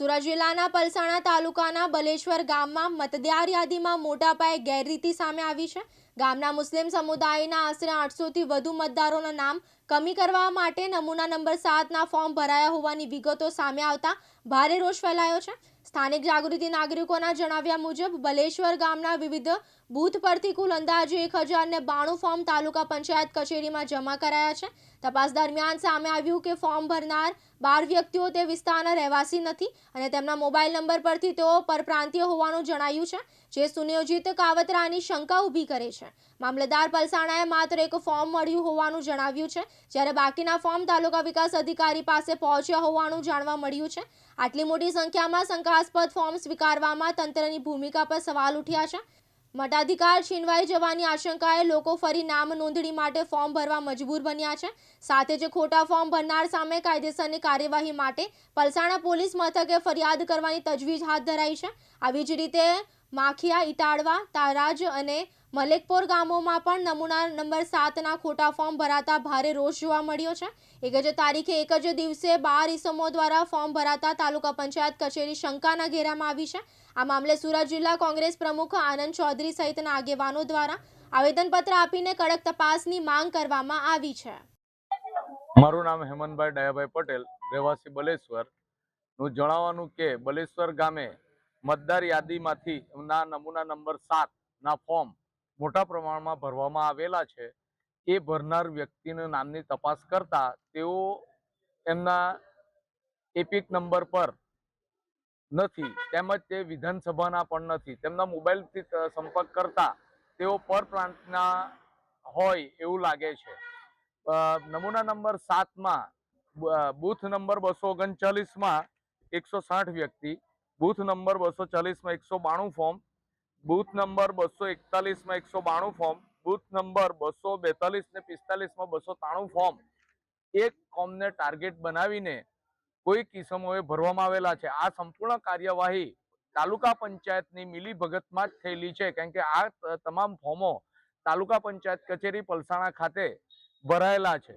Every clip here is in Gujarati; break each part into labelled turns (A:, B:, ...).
A: સુરત જિલ્લાના પલસાણા તાલુકાના બલેશ્વર ગામમાં મતદાર યાદીમાં મોટા પાયે ગેરરીતિ સામે આવી છે. ગામના મુસ્લિમ સમુદાયના આશરે આઠસોથી વધુ મતદારોના નામ કમી કરવા માટે નમૂના નંબર સાતના ફોર્મ ભરાયા હોવાની વિગતો સામે આવતા ભારે રોષ ફેલાયો છે. સ્થાનિક જાગૃતિ નાગરિકોના જણાવ્યા મુજબ, બલેશ્વર ગામના વિવિધ બૂથ પરથી કુલ અંદાજે એક હજારને બાણું ફોર્મ તાલુકા પંચાયત કચેરીમાં જમા કરાયા છે. તપાસ દરમિયાન સામે આવ્યું કે ફોર્મ ભરનાર બાર વ્યક્તિઓ તે વિસ્તારના રહેવાસી નથી અને તેમના મોબાઈલ નંબર પરથી તેઓ પરપ્રાંતીય હોવાનું જણાયું છે, જે સુનિયોજિત કાવતરાની શંકા ઊભી કરે છે. મામલતદાર પલસાણાએ માત્ર એક ફોર્મ મળ્યું હોવાનું જણાવ્યું છે. જ્યારે બાકીના ફોર્મ તાલુકા વિકાસ અધિકારી પાસે પહોંચ્યા હોવાનું જાણવા મળ્યું છે. આટલી મોટી સંખ્યામાં શંકાસ્પદ ફોર્મ સ્વીકારવામાં તંત્રની ભૂમિકા પર સવાલ ઉઠ્યા છે. મતાધિકાર છીનવાઈ જવાની આશંકાએ લોકો ફરી નામ નોંધણી માટે ફોર્મ ભરવા મજબૂર બન્યા છે. સાથે જ ખોટા ફોર્મ ભરનાર સામે કાયદેસરની કાર્યવાહી માટે પલસાણા પોલીસ મથકે ફરિયાદ કરવાની તજવીજ હાથ ધરાઈ છે. આવી જ રીતે માખિયા, ઇટાળવા, તારાજ અને મલેકપોર ગામોમાં પણ નમૂના નંબર સાતના ખોટા ફોર્મ ભરાતા ભારે રોષ જોવા મળ્યો છે. એક જ તારીખે, એક જ દિવસે બાર ઇસમો દ્વારા ફોર્મ ભરાતા તાલુકા પંચાયત કચેરી શંકાના ઘેરામાં આવી છે. આ મામલે સુરત જિલ્લા કોંગ્રેસ પ્રમુખ આનંદ ચૌધરી સહિતના આગેવાનો દ્વારા આવેદનપત્ર આપીને કડક તપાસની માંગ કરવામાં આવી છે.
B: મારું નામ હેમંતભાઈ દયાભાઈ પટેલ, રહેવાસી બલેશ્વર. નું જણાવવાનું કે બલેશ્વર ગામે મતદાર યાદીમાંથી ના નમૂના નંબર સાતના ફોર્મ મોટા પ્રમાણમાં ભરવામાં આવેલા છે. એ ભરનાર વ્યક્તિના નામની તપાસ કરતા તેઓ એમના એપિક નંબર પર નથી તેમજ તે વિધાનસભાના પણ નથી. તેમના મોબાઈલથી સંપર્ક કરતા તેઓ પરપ્રાંતના હોય એવું લાગે છે. નમૂના નંબર સાતમાં બૂથ નંબર બસો ઓગણચાલીસમાં એકસો સાઠ વ્યક્તિ બૂથ નંબર બસો ચાલીસમાં એકસો બાણું ફોર્મ બૂથ નંબર બસો એકતાલીસમાં એકસો બાણું ફોર્મ બૂથ નંબર બસો બેતાલીસ ને પિસ્તાલીસમાં બસો ત્રાણું ફોર્મ એક ફોર્મને ટાર્ગેટ બનાવીને કોઈ કિસમોએ ભરવામાં આવેલા છે. આ સંપૂર્ણ કાર્યવાહી તાલુકા પંચાયતની મિલી ભગતમાં જ થયેલી છે. કારણ કે આ તમામ ફોર્મો તાલુકા પંચાયત કચેરી પલસાણા ખાતે ભરાયેલા છે.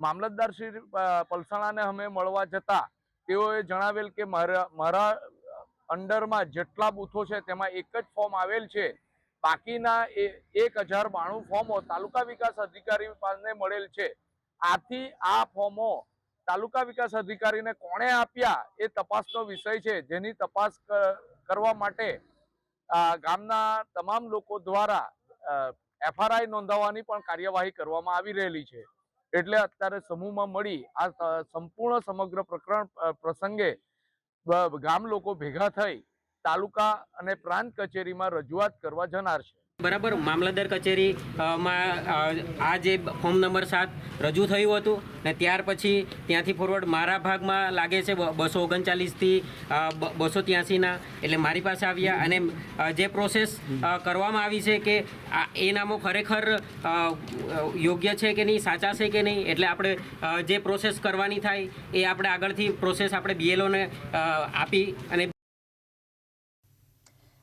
B: મામલતદાર શ્રી પલસાણાને અમે મળવા જતા તેઓએ જણાવેલ કે મારા મારા અંડરમાં જેટલા બૂથો છે તેમાં એક જ ફોર્મ આવેલ છે. બાકીના એક હજાર બાણું ફોર્મો તાલુકા વિકાસ અધિકારી પાસે મળેલ છે. આથી આ ફોર્મો તાલુકા વિકાસ અધિકારીને કોણે આપ્યા એ તપાસનો વિષય છે. જેની તપાસ કરવા માટે ગામના તમામ લોકો દ્વારા એફઆરઆઈ નોંધાવવાની પણ કાર્યવાહી કરવામાં આવી રહેલી છે. એટલે અત્યારે સમૂહમાં મળી આ સંપૂર્ણ સમગ્ર પ્રકરણ પ્રસંગે ગામ લોકો ભેગા થઈ તાલુકા અને પ્રાંત કચેરીમાં રજૂઆત કરવા જનાર છે.
C: બરાબર, મામલતદાર કચેરી માં આ જે ફોર્મ નંબર સાત રજૂ થયું હતું ને ત્યાર પછી ત્યાંથી ફોરવર્ડ મારા ભાગમાં લાગે છે બસો ઓગણચાલીસથી બસો ત્યાંસીના એટલે મારી પાસે આવ્યા અને જે પ્રોસેસ કરવામાં આવી છે કે આ, એ નામો ખરેખર યોગ્ય છે કે નહીં, સાચા છે કે નહીં, એટલે આપણે જે પ્રોસેસ કરવાની થાય એ આપણે આગળથી પ્રોસેસ આપણે બીએલઓને આપી અને